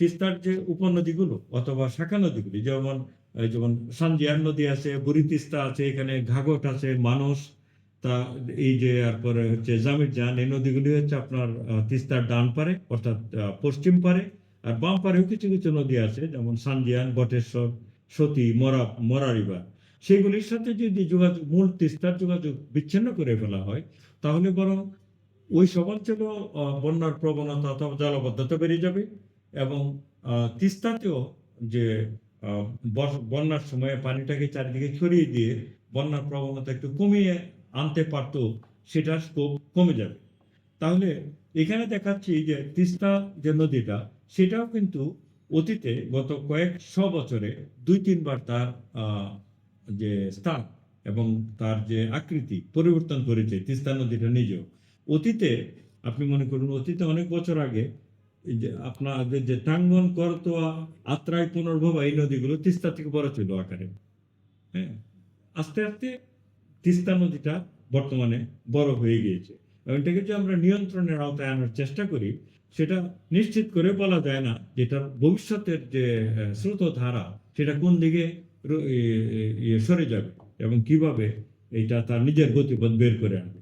তিস্তার যে উপনদীগুলো অথবা শাখা নদীগুলি, যেমন যেমন সানজিয়ার নদী আছে, বুড়ি তিস্তা আছে, এখানে ঘাগট আছে, মানস, তা এই যে এরপরে হচ্ছে জামিরজান এই নদীগুলি হচ্ছে আপনার তিস্তার ডান পারে, অর্থাৎ পশ্চিম পারে, আর বাম পারেও কিছু কিছু নদী আছে, যেমন সানজিয়ান, বটেশ্বর, সতী, মরা মরারিবা সেগুলির সাথে যদি যোগাযোগ, মূল তিস্তার যোগাযোগ বিচ্ছিন্ন করে ফেলা হয়, তাহলে বরং ওই সব অঞ্চলেও বন্যার প্রবণতা অথবা জলবদ্ধতা বেড়ে যাবে। এবং তিস্তাতেও যে বন্যার সময়ে পানিটাকে চারিদিকে ছড়িয়ে দিয়ে বন্যার প্রবণতা একটু কমিয়ে আনতে পারতো, সেটার স্কোপ কমে যাবে। তাহলে এখানে দেখাচ্ছি যে তিস্তা যে নদীটা, সেটাও কিন্তু অতীতে গত কয়েকশো বছরে দুই তিনবার তার যে স্থান এবং তার যে আকৃতি পরিবর্তন করেছে তিস্তা নদীটা নিজেও। অতীতে, আপনি মনে করুন, অতীতে অনেক বছর আগে যে আপনাদের যে টাঙ্গন করতোয়া আত্রাই পুনর্ভবা এই নদীগুলো তিস্তা থেকে বড় ছিল আকারে। হ্যাঁ? আস্তে আস্তে তিস্তা নদীটা বর্তমানে বড় হয়ে গিয়েছে। এবং এটাকে যে আমরা নিয়ন্ত্রণের আওতায় আনার চেষ্টা করি সেটা নিশ্চিত করে বলা যায় না যেটার ভবিষ্যতের যে আহ, স্রোতধারা সেটা কোন দিকে সরে যাবে এবং কীভাবে এটা তার নিজের গতিপথ বের করে আনবে।